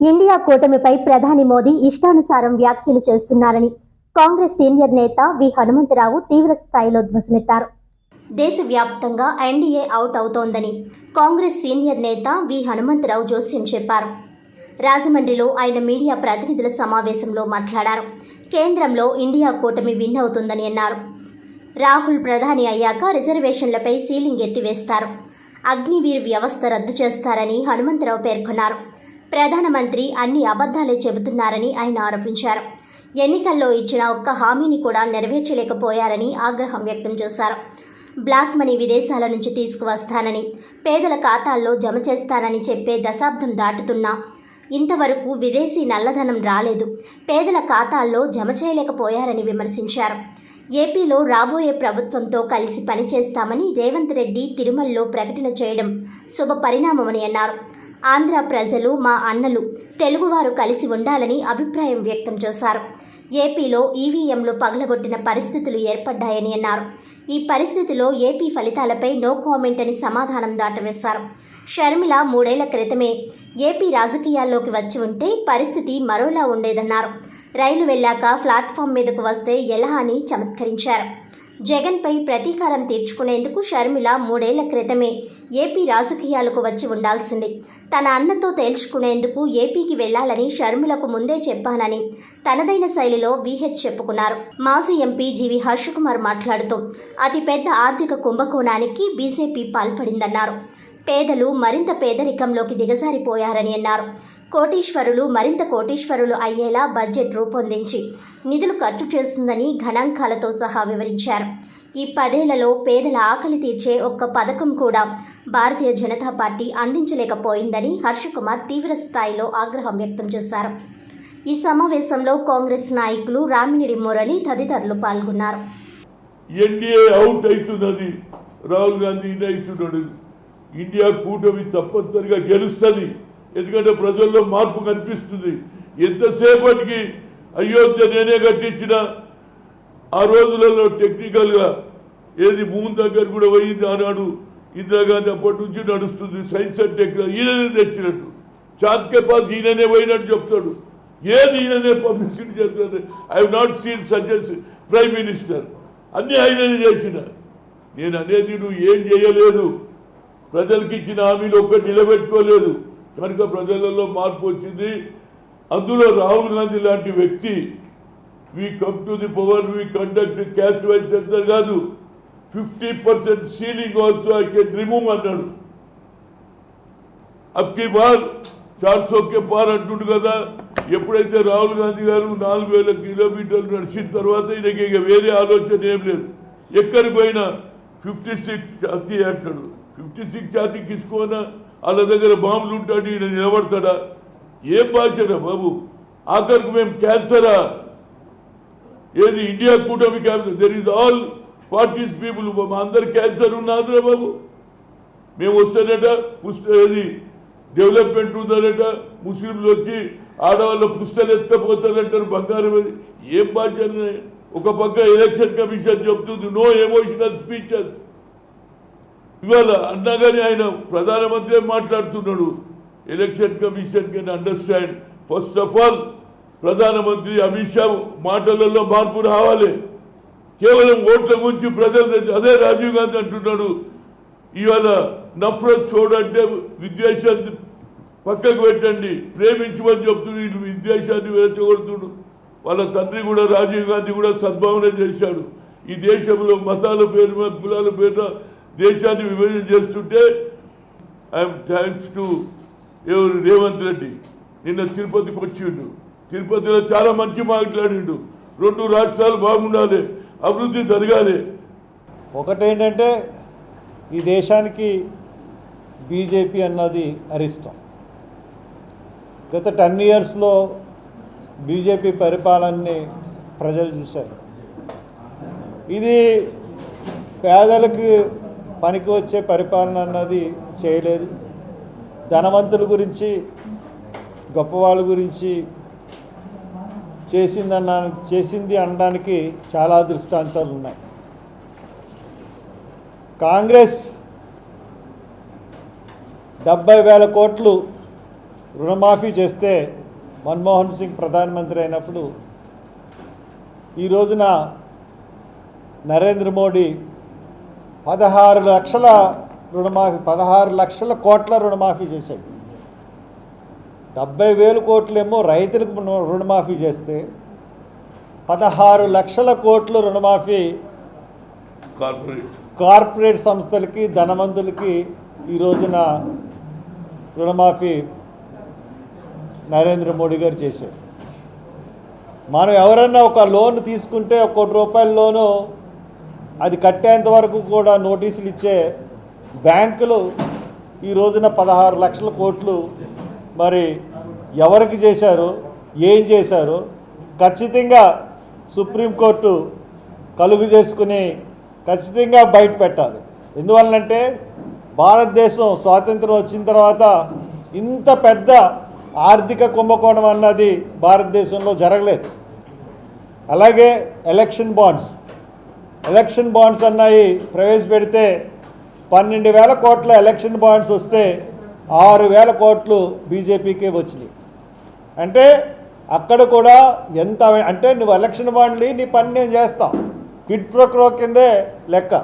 India కూటమిపై ప్రధాని మోదీ ఇష్టానుసారం వ్యాఖ్యలు చేస్తున్నారని కాంగ్రెస్ సీనియర్ నేత వి హనుమంతరావు తీవ్ర స్థాయిలో ధ్వసమెత్తారు దేశవ్యాప్తంగా ఎన్డీఏ అవుట్ అవుతోందని కాంగ్రెస్ సీనియర్ నేత వి హనుమంతరావు జోస్యం చెప్పారు. రాజమండ్రిలో ఆయన మీడియా ప్రతినిధుల సమావేశంలో మాట్లాడారు. కేంద్రంలో ఇండియా కూటమి విన్ అవుతుందని అన్నారు. రాహుల్ ప్రధాని అయ్యాక రిజర్వేషన్లపై సీలింగ్ ఎత్తివేస్తారు. అగ్నివీర్ వ్యవస్థ రద్దు చేస్తారని హనుమంతరావు పేర్కొన్నారు. ప్రధానమంత్రి అన్ని అబద్ధాలే చెబుతున్నారని ఆయన ఆరోపించారు. ఎన్నికల్లో ఇచ్చిన ఒక్క హామీని కూడా నెరవేర్చలేకపోయారని ఆగ్రహం వ్యక్తం చేశారు. బ్లాక్ మనీ విదేశాల నుంచి తీసుకువస్తానని పేదల ఖాతాల్లో జమ చేస్తానని చెప్పే దశాబ్దం దాటుతున్నా ఇంతవరకు విదేశీ నల్లధనం రాలేదు. పేదల ఖాతాల్లో జమ చేయలేకపోయారని విమర్శించారు. ఏపీలో రాబోయే ప్రభుత్వంతో కలిసి పనిచేస్తామని రేవంత్ రెడ్డి తిరుమలలో ప్రకటన చేయడం శుభ పరిణామమని అన్నారు. ఆంధ్ర ప్రజలు మా అన్నలు తెలుగువారు కలిసి ఉండాలని అభిప్రాయం వ్యక్తం చేశారు. ఏపీలో ఈవీఎంలు పగలగొట్టిన పరిస్థితులు ఏర్పడ్డాయని అన్నారు. ఈ పరిస్థితిలో ఏపీ ఫలితాలపై నో కామెంట్ అని సమాధానం దాటవేశారు. షర్మిల మూడేళ్ళ క్రితమే ఏపీ రాజకీయాల్లోకి వచ్చి ఉంటే పరిస్థితి మరోలా ఉండేదన్నారు. రైలు వెళ్ళాక ప్లాట్ఫామ్ మీదకు వస్తే ఎలా అని చమత్కరించారు. జగన్పై ప్రతీకారం తీర్చుకునేందుకు షర్మిల మూడేళ్ళ క్రితమే ఏపీ రాజకీయాలకు వచ్చి ఉండాల్సింది. తన అన్నతో తేల్చుకునేందుకు ఏపీకి వెళ్ళాలని షర్మిలకు ముందే చెప్పానని తనదైన శైలిలో విహెచ్ చెప్పుకున్నారు. మాజీ ఎంపీ జీవి హర్షకుమార్ మాట్లాడుతూ అతిపెద్ద ఆర్థిక కుంభకోణానికి బీజేపీ పాల్పడిందన్నారు. పేదలు మరింత పేదరికంలోకి దిగజారిపోయారని అన్నారు. కోటీశ్వరులు మరింత కోటీశ్వరులు అయ్యేలా బడ్జెట్ రూపొందించి నిధులు ఖర్చు చేస్తుందని గణాంకాలతో సహా వివరించారు. ఈ పదేళ్ళలో పేదల ఆకలి తీర్చే ఒక్క పథకం కూడా భారతీయ జనతా పార్టీ అందించలేకపోయిందని హర్షకుమార్ తీవ్ర స్థాయిలో ఆగ్రహం వ్యక్తం చేశారు. ఈ సమావేశంలో కాంగ్రెస్ నాయకులు రామినిడి మురళి తదితరులు పాల్గొన్నారు. ఎన్డీఏ అవుట్ అవుతున్నది రాహుల్ గాంధీ ఇన్ అవుతున్నాడు ఇండియా కూటమి తప్పనిసరిగా గెలుస్తుంది. ఎందుకంటే ప్రజల్లో మార్పు కనిపిస్తుంది. ఎంతసేపటికి అయోధ్య నేనే కట్టించిన ఆ రోజులలో టెక్నికల్గా ఏది భూమి దగ్గర కూడా పోయింది ఆనాడు. ఇందిరాగాంధీ అప్పటి నుంచి నడుస్తుంది. సైన్స్ అండ్ టెక్నాలజీ ఈయననే తెచ్చినట్టు. చాత్కే పాస్ ఈయననే పోయినట్టు చెప్తాడు. ఏది ఈయననే పబ్లిసిటీ చేస్తాడు? I have not seen such as prime minister అన్నీ ఆయననే చేసిన. నేను అనేది నువ్వు ఏం చేయలేదు. ప్రజలకి ఇచ్చిన హామీలు ఒక్కటి నిలబెట్టుకోలేదు. కనుక ప్రజలలో మార్పు వచ్చింది. అందులో రాహుల్ గాంధీ లాంటి వ్యక్తి we come to the power we conduct catch wise centre కాదు. Fifty percent ceiling also I can remove అన్నాడు. అబ్కి బార్ చార్ కే పార్ అంటుండు కదా. ఎప్పుడైతే రాహుల్ గాంధీ గారు నాలుగు వేల కిలోమీటర్లు నడిచిన తర్వాత ఈయనకి ఇక వేరే ఆలోచన ఏం లేదు. ఎక్కడికి పోయినా ఫిఫ్టీ సిక్స్ జాతి అంటాడు ఫిఫ్టీ సిక్స్ జాతి తీసుకోనా వాళ్ళ దగ్గర బాంబులు ఉంటాడు ఈయన నిలబడతాడా? ఏం భాషరా బాబు? ఆఖరికి మేము క్యాన్సరా. ఏది ఇండియా కూటమి cancer? There is all parties people మా అందరు క్యాన్సర్ ఉన్నదిరా బాబు. మేము వస్తానట పుస్త ఏది డెవలప్మెంట్ ఉందనట ముస్లింలు వచ్చి ఆడవాళ్ళ పుస్తలు ఎత్తుకపోతారంటారు బంగారం అది. ఏం బాధ్యత? ఒక పక్క ఎలక్షన్ కమిషన్ చెప్తుంది నో ఎమోషనల్ స్పీచెస్ ఇవాళ అన్నా కానీ ఆయన ప్రధానమంత్రి మాట్లాడుతున్నాడు. Election commission can understand first of all ప్రధానమంత్రి అమిత్ షా మాటలలో మార్పు రావాలి. కేవలం ఓట్ల గురించి ప్రజలు అదే రాజీవ్ గాంధీ అంటున్నాడు. ఇవాళ నఫరత్ చూడంటే విద్వేషాన్ని పక్కకు పెట్టండి. ప్రేమించమని చెప్తున్నాడు. వీళ్ళు విద్వేషాన్ని వెరచగొడుతుడు వాళ్ళ తండ్రి కూడా రాజీవ్ గాంధీ కూడా సద్భావన చేశాడు. ఈ దేశంలో మతాల పేరు కులాల పేరున దేశాన్ని విభజన చేస్తుంటే ఐఎమ్ థ్యాంక్స్ టు ఎవరు రేవంత్ రెడ్డి. నిన్న తిరుపతికి వచ్చిండు. తిరుపతిలో చాలా మంచి మాట్లాడిండు రెండు రాష్ట్రాలు బాగుండాలి అభివృద్ధి జరగాలి. ఒకటేంటంటే ఈ దేశానికి బీజేపీ అన్నది అరిష్టం. గత టెన్ ఇయర్స్లో బీజేపీ పరిపాలనని ప్రజలు చూశారు. ఇది పేదలకు పనికి వచ్చే పరిపాలన అన్నది చేయలేదు. ధనవంతుల గురించి గొప్పవాళ్ళ గురించి చేసిందన్న చేసింది అనడానికి చాలా దృష్టాంతాలు ఉన్నాయి. కాంగ్రెస్ డెబ్బై వేల కోట్లు రుణమాఫీ చేస్తే మన్మోహన్ సింగ్ ప్రధానమంత్రి అయినప్పుడు ఈ రోజున నరేంద్ర మోడీ పదహారు లక్షల రుణమాఫీ పదహారు లక్షల కోట్ల రుణమాఫీ చేశాడు. డెబ్బై వేలు కోట్లేమో రైతులకు రుణ- రుణమాఫీ చేస్తే పదహారు లక్షల కోట్లు రుణమాఫీ కార్పొరేట్. కార్పొరేట్ సంస్థలకి ధనవంతులకి ఈ రోజున రుణమాఫీ నరేంద్ర మోడీ గారు చేశారు. మనం ఎవరన్నా ఒక లోన్ తీసుకుంటే ఒక కోటి రూపాయల లోను అది కట్టేంత వరకు కూడా నోటీసులు ఇచ్చే బ్యాంకులు ఈ రోజున పదహారు లక్షల కోట్లు మరి ఎవరికి చేశారు ఏం చేశారు? ఖచ్చితంగా సుప్రీంకోర్టు కలుగు చేసుకుని ఖచ్చితంగా బయట పెట్టాలి. ఎందువలనంటే భారతదేశం స్వాతంత్రం వచ్చిన తర్వాత ఇంత పెద్ద ఆర్థిక కుంభకోణం అన్నది భారతదేశంలో జరగలేదు. అలాగే ఎలక్షన్ బాండ్స్. ఎలక్షన్ బాండ్స్ అన్నాయి ప్రవేశపెడితే పన్నెండు వేల కోట్ల ఎలక్షన్ బాండ్స్ వస్తే ఆరు వేల కోట్లు బీజేపీకే వచ్చినాయి. అంటే అక్కడ కూడా ఎంత అంటే నువ్వు ఎలక్షన్ బాండ్లు నీ పని నేను చేస్తావు కిడ్ ప్రోక్రో కిందే లెక్క.